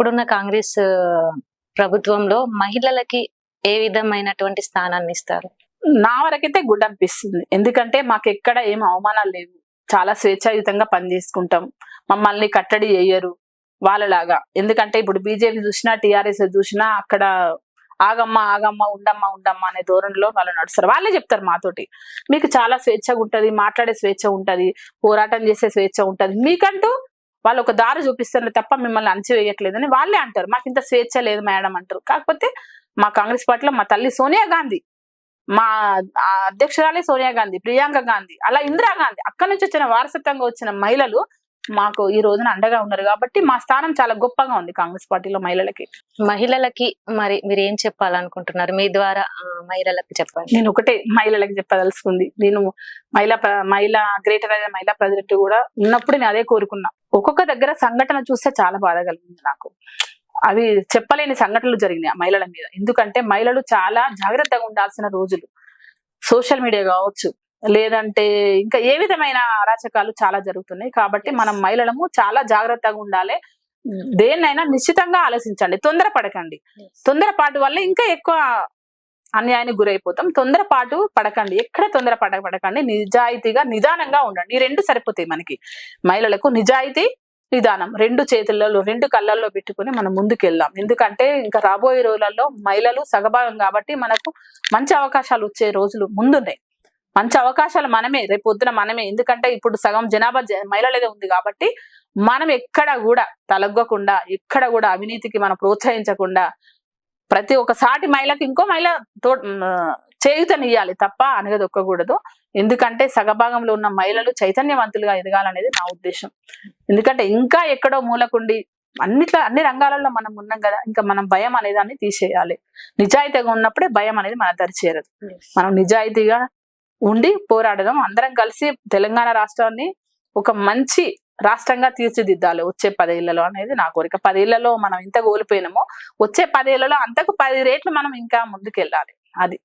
ఇప్పుడున్న కాంగ్రెస్ ప్రభుత్వంలో మహిళలకి ఏ విధమైనటువంటి స్థానాన్ని ఇస్తారు? నా వరకైతే గుడ్ అనిపిస్తుంది. ఎందుకంటే మాకు ఎక్కడ ఏం అవమానాలు లేవు. చాలా స్వేచ్ఛాయుతంగా పనిచేసుకుంటాం. మమ్మల్ని కట్టడి చేయరు వాళ్ళలాగా. ఎందుకంటే ఇప్పుడు బీజేపీ చూసినా టీఆర్ఎస్ చూసినా అక్కడ ఆగమ్మ ఆగమ్మ ఉండమ్మ ఉండమ్మ అనే ధోరణిలో వాళ్ళు నడుస్తారు. వాళ్ళే చెప్తారు మాతోటి. మీకు చాలా స్వేచ్ఛగా ఉంటది మాట్లాడే స్వేచ్ఛ ఉంటది పోరాటం చేసే స్వేచ్ఛ ఉంటది. మీకంటూ వాళ్ళు ఒక దారి చూపిస్తారు తప్ప మిమ్మల్ని అణచివేయట్లేదని వాళ్ళే అంటారు. మాకు ఇంత స్వేచ్ఛ లేదు మేడం అంటారు. కాకపోతే మా కాంగ్రెస్ పార్టీలో మా తల్లి సోనియా గాంధీ మా అధ్యక్షురాలే సోనియా గాంధీ ప్రియాంక గాంధీ అలా ఇందిరా గాంధీ అక్కడి నుంచి వచ్చిన వారసత్వంగా వచ్చిన మహిళలు మాకు ఈ రోజున అండగా ఉన్నారు కాబట్టి మా స్థానం చాలా గొప్పగా ఉంది కాంగ్రెస్ పార్టీలో మహిళలకి. మహిళలకి మరి మీరు ఏం చెప్పాలనుకుంటున్నారు? మీ ద్వారా మహిళలకు చెప్పండి. నేను ఒకటే మహిళలకు చెప్పదలుచుకుంది. నేను మహిళా మహిళా గ్రేటర్ మహిళా ప్రెసిడెంట్ కూడా ఉన్నప్పుడు నేను అదే కోరుకున్నా. ఒక్కొక్క దగ్గర సంఘటన చూస్తే చాలా బాధ కలిగింది నాకు. అవి చెప్పలేని సంఘటనలు జరిగినాయి ఆ మహిళల మీద. ఎందుకంటే మహిళలు చాలా జాగ్రత్తగా ఉండాల్సిన రోజులు. సోషల్ మీడియా కావచ్చు లేదంటే ఇంకా ఏ విధమైన అరాచకాలు చాలా జరుగుతున్నాయి. కాబట్టి మనం మహిళలము చాలా జాగ్రత్తగా ఉండాలి. దేన్నైనా నిశ్చితంగా ఆలోచించండి. తొందరపడకండి. తొందరపాటు వల్ల ఇంకా ఎక్కువ అన్యాయానికి గురైపోతాం. తొందరపాటు పడకండి. ఎక్కడ తొందర పడ పడకండి నిజాయితీగా నిదానంగా ఉండండి. ఈ రెండు సరిపోతాయి మనకి. మహిళలకు నిజాయితీ నిదానం. రెండు చేతులలో రెండు కళ్ళల్లో పెట్టుకుని మనం ముందుకు వెళ్దాం ఎందుకంటే ఇంకా రాబోయే రోజులలో మహిళలు సగభాగం కాబట్టి మనకు మంచి అవకాశాలు వచ్చే రోజులు ముందున్నాయి. మంచి అవకాశాలు మనమే రేపు పొద్దున మనమే. ఎందుకంటే ఇప్పుడు సగం జనాభా మహిళలదే ఉంది కాబట్టి మనం ఎక్కడ కూడా తలగ్గకుండా ఎక్కడ కూడా అవినీతికి మనం ప్రోత్సహించకుండా ప్రతి ఒక్క సాటి మహిళకి ఇంకో మహిళ తో చేయుతనియ్యాలి తప్ప అనగదొక్కకూడదు. ఎందుకంటే సగభాగంలో ఉన్న మహిళలు చైతన్యవంతులుగా ఎదగాలనేది నా ఉద్దేశం. ఎందుకంటే ఇంకా ఎక్కడో మూలకుండి అన్నిట్లో అన్ని రంగాలలో మనం ఉన్నాం కదా ఇంకా మనం భయం అనేదాన్ని తీసేయాలి. నిజాయితీగా ఉన్నప్పుడే భయం అనేది మన దరి చేరదు. మనం నిజాయితీగా ఉండి పోరాడదాం. అందరం కలిసి తెలంగాణ రాష్ట్రాన్ని ఒక మంచి రాష్ట్రంగా తీర్చిదిద్దాలి వచ్చే పదేళ్ళలో అనేది నా కోరిక. పదేళ్ళలో మనం ఇంత కోల్పోయినామో వచ్చే పదేళ్ళలో అంతకు పది రేట్లు మనం ఇంకా ముందుకెళ్ళాలి. అది.